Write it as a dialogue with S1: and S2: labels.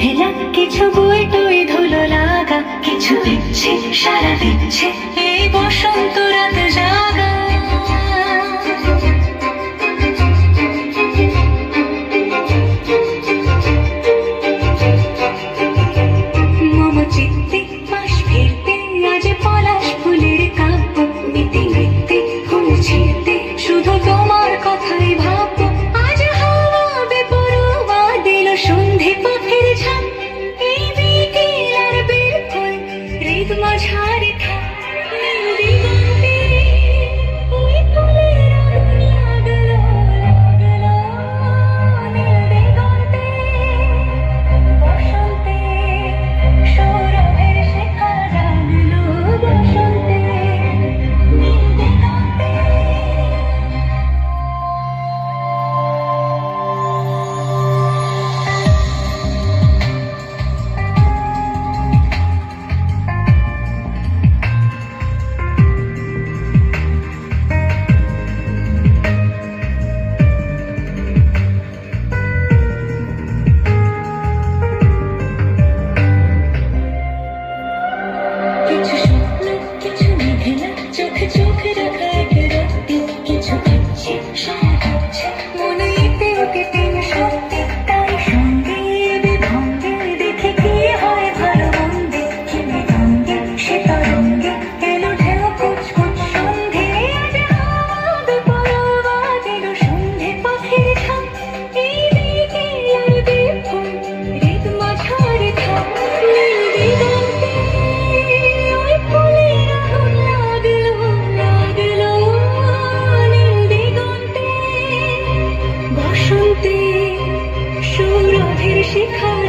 S1: ভেজা কিছু বইটা Come.